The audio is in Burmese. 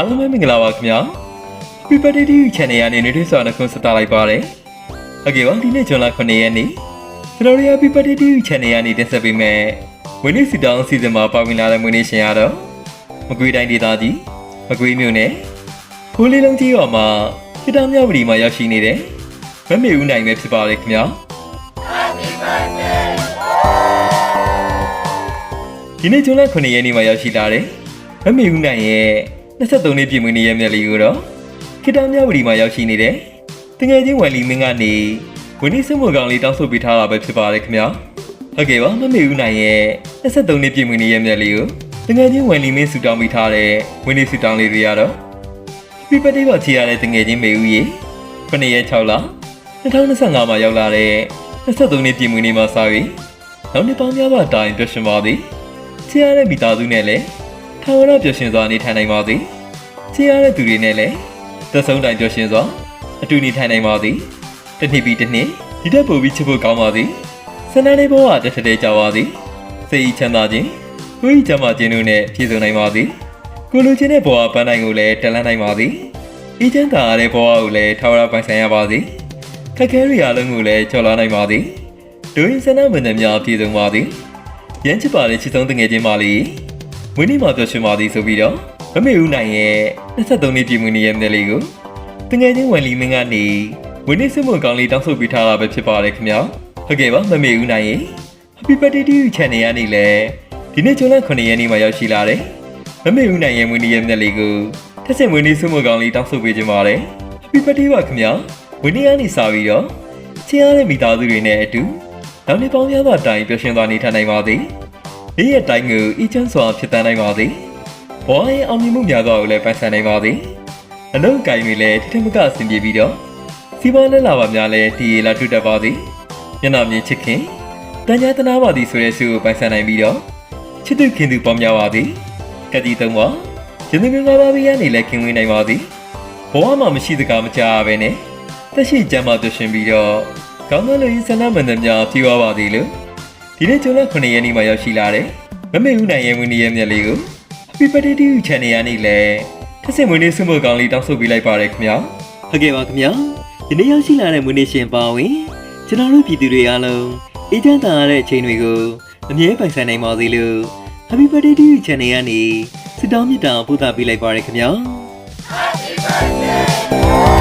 အားလုံးပဲမင်္ဂလာပါခင်ဗျာ Happy Birthday to you channel ကနေနေ့ထွေးစွာနှုတ်ဆက်တာလိုက်ပါတယ်ဟုတ်ကဲ့ပါဒီနေ့ဇွန်လ9ရက်နေ့ကျွန်တော်တို့ Happy Birthday to you channel ကနေတင်ဆက်ပေးမယ်ဝင်းနေ့စီတောင်းစီစဉ်မှာပါဝင်လာတဲ့မွေးနေ့ရှင်ရတော့မကွေးတိုင်းဒေသကြီးမကွေးမြို့နယ်ခိုးလေးလုံးကြီးရွာမှာစစ်တောင်းမြောက်ပြည်မှာရောက်ရှိနေတဲ့မမေဦးနိုင်ပဲဖြစ်ပါတယ်ခင်ဗျာဒီနေ့ဇွန်လ9ရက်နေ့မှာရောက်ရှိလာတဲ့မမေဦးနိုင်ရဲ့ 23နှစ်ပြည့်မွေးနေ့ရက်မြတ်လေးကိုတော့ခေတ္တမြဝတီမှာရောက်ရှိနေတဲ့တငယ်ချင်းဝယ်လီမင်းကနေဝင်းနေစမှုကောင်လေးတောင်းဆိုပေးထားတာပဲဖြစ်ပါတယ်ခင်ဗျာဟုတ်ကဲ့ပါမမေဦးနိုင်ရဲ့23နှစ်ပြည့်မွေးနေ့ရက်မြတ်လေးကိုတငယ်ချင်းဝယ်လီမင်းဆူတောင်းပေးထားတဲ့ဝင်းနေဆူတောင်းလေးတွေကတော့ပြပတိပေါ်ချီရတဲ့တငယ်ချင်းမေဦးရေ9ရက်6လ2025မှာရောက်လာတဲ့23နှစ်ပြည့်မွေးနေ့မှာစပြီးနောက်နှစ်ပေါင်းများစွာတိုင်ပြည့်ရှင်ပါသည်ချီရတဲ့မိသားစုနဲ့လည်း ထာဝရပျော်ရွှင်စွာနေထိုင်နိုင်ပါသည်ချီရတဲ့သူတွေနဲ့လည်းသက်ဆုံးတိုင်ပျော်ရွှင်စွာအတူနေထိုင်နိုင်ပါသည်တစ်နှစ်ပြီးတစ်နှစ်ဒီတက်ပိုပြီးချစ်ဖို့ကောင်းပါသည်ဆန္ဒလေးဘဝတစ်ထက်တည်းကြပါသည်စိတ်ဤချမ်းသာခြင်းကိုယ်ဤချမ်းသာခြင်းတို့နဲ့ပြည့်စုံနိုင်ပါသည်ကိုလိုချင်တဲ့ဘဝပန်းနိုင်ကိုလည်းတက်လန်းနိုင်ပါသည်ဤချမ်းသာရတဲ့ဘဝကိုလည်းထာဝရပိုင်ဆိုင်ရပါသည်ခက်ခဲရအလုံးကိုလည်းကျော်လွှားနိုင်ပါသည်ဒိုရင်ဆန္ဒမန္တများပြည့်စုံပါသည်ရမ်းချစ်ပါတဲ့ချစ်ဆုံးတငယ်ချင်းပါလေ မွေးနေ့မှာပျော်ရွှင်ပါသည်ဆိုပြီးတော့မမေဦးနိုင်ရဲ့23နှစ်ပြည့်မွေးနေ့ရဲ့မြက်လေးကိုတငယ်ချင်းဝင်လီမင်းကနေဝင်းနေ့စစ်မှုကောင်းလေးတောင်းဆိုပေးထားတာပဲဖြစ်ပါတယ်ခင်ဗျာဟုတ်ကဲ့ပါမမေဦးနိုင်ရဲ့ Happy Birthday to you channel ကနေလည်းဒီနေ့ဇွန်လ9ရက်နေ့မှာရောက်ရှိလာတယ်မမေဦးနိုင်ရဲ့မွေးနေ့ရဲ့မြက်လေးကိုထက်ဆင့်မွေးနေ့စစ်မှုကောင်းလေးတောင်းဆိုပေးခြင်းပါတယ် Happy Birthday ပါခင်ဗျာဝင်းနေ့ကနေစပြီးတော့ချစ်ရတဲ့မိသားစုတွေနဲ့အတူနောက်နေ့ပေါင်းများစွာတိုင်ပျော်ရွှင်စွာနေထိုင်နိုင်ပါသည် နေ့ရက်တိုင်းကိုအီချမ်းစွာဖြစ်တန်းနိုင်ပါသည်ဘဝရဲ့အောင်မြင်မှုများစွာကိုလည်းပိုင်ဆိုင်နိုင်ပါသည်အလုံးကိုင်တွေလည်းထထမကအဆင်ပြေပြီးတော့စီးပွားလက်လာပါများလည်းတည်ရလာထွတ်တတ်ပါသည်မျက်နှာမြင်ချစ်ခင်တန်ညာတနာပါသည်ဆိုတဲ့ဆုကိုပိုင်ဆိုင်နိုင်ပြီးတော့ချစ်သူခင်သူပေါင်းများပါသည်ကတိသုံးပါရင်းနှီးများပါးပြီးရနေလည်းခင်ဝင်နိုင်ပါသည်ဘဝမှာမရှိတကားမကြပဲနဲ့တက်ရှိကြမ်းမှပြရှင်ပြီးတော့ကောင်းသောလူကြီးဆန္ဒမန္တများပြေဝပါသည်လို့ ဒီနေ့ကျွန်းလ9ရက်နေ့မှာရောက်ရှိလာတဲ့မမေဦးနိုင်ရဲ့မွေးနေ့ရဲ့မြတ်လေးကို Happy Birthday to you channel ကနေလည်းထပ်ဆင့်မွေးနေ့ဆုမကောင်းလေးတောင်းဆိုပေးလိုက်ပါရခင်ဗျာဟုတ်ကဲ့ပါခင်ဗျာဒီနေ့ရောက်ရှိလာတဲ့မွေးနေ့ရှင်ပါဝင်ကျွန်တော်တို့ပြည်သူတွေအားလုံးအေးချမ်းသာရတဲ့အချိန်တွေကိုအမြဲပိုင်ဆိုင်နိုင်ပါစေလို့ Happy Birthday to you channel ကနေဆုတောင်းမေတ္တာပို့သပေးလိုက်ပါရခင်ဗျာ Happy birthday